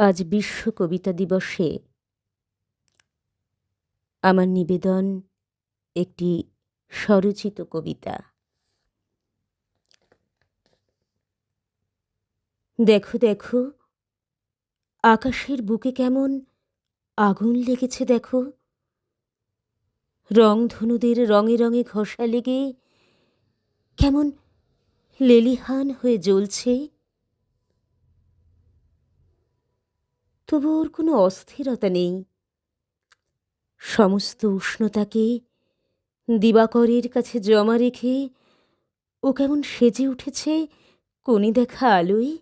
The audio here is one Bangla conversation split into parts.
আজ বিশ্ব কবিতা দিবসে আমার নিবেদন একটি স্বরচিত কবিতা। দেখো দেখো, আকাশের বুকে কেমন আগুন লেগেছে দেখো। রংধনুদের রঙে রঙে ঘষা লেগে কেমন লেলিহান হয়ে জ্বলছে। তবু ওর কোনো অস্থিরতা নেই। সমস্ত উষ্ণতাকে দিবাকরের কাছে জমা রেখে ও কেমন সেজে উঠেছে কোণে দেখা আলোয়।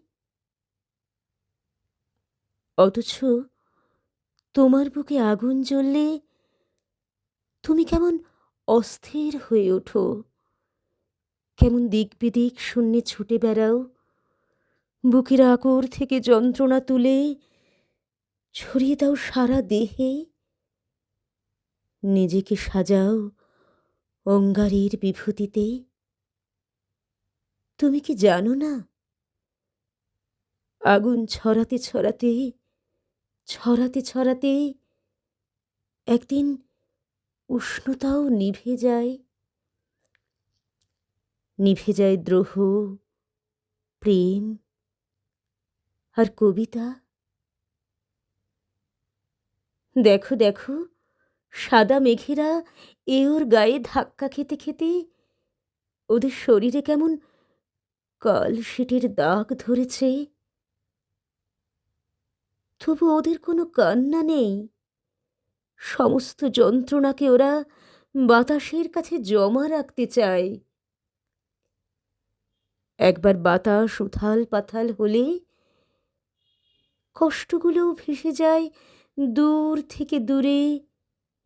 অথচ তোমার বুকে আগুন জ্বললে তুমি কেমন অস্থির হয়ে ওঠো। কেমন দিক বিদিক শূন্যে ছুটে বেড়াও। বুকের আকর থেকে যন্ত্রণা তুলে ছড়িয়ে দাও সারা দেহে। নিজেকে সাজাও অঙ্গারের বিভূতিতে। তুমি কি জানো না? আগুন ছড়াতে ছড়াতে ছড়াতে ছড়াতে একদিন উষ্ণতাও নিভে যায়। নিভে যায় দ্রোহ, প্রেম আর কবিতা। দেখো দেখো, সাদা মেঘেরা এ ওর গায়ে ধাক্কা খেতে খেতে ওদের শরীরে কেমন কালশিটের দাগ ধরেছে। তবু ওদের কোনো কান্না নেই। সমস্ত যন্ত্রণাকে ওরা বাতাসের কাছে জমা রাখতে চায়। একবার বাতাস উথাল পাথাল হলে কষ্টগুলোও ভেসে যায় দূর থেকে দূরে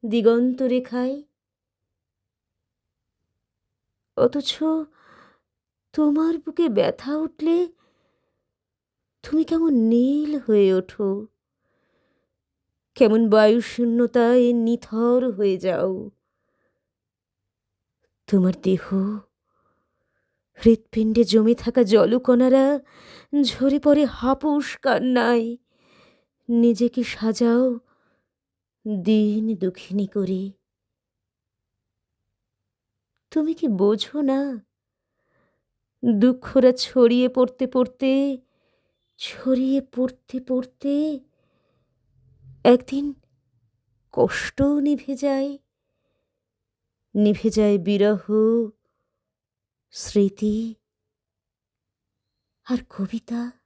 দিগন্ত রেখায়। অথচ তোমার বুকে ব্যথা উঠলে তুমি কেমন নীল হয়ে ওঠো, কেমন বায়ুশূন্যতায় নিথর হয়ে যাও। তোমার দেহ, হৃৎপিণ্ডে জমে থাকা জলকণারা ঝরে পড়ে হাপুস কান্নায়। নিজেকে সাজাও দিন দুঃখিনী করে। তুমি কি বোঝো না? দুঃখরা ছড়িয়ে পড়তে পড়তে, ছড়িয়ে পড়তে পড়তে একদিন কষ্টও নিভে যায়। নিভে যায় বিরহ, স্মৃতি আর কবিতা।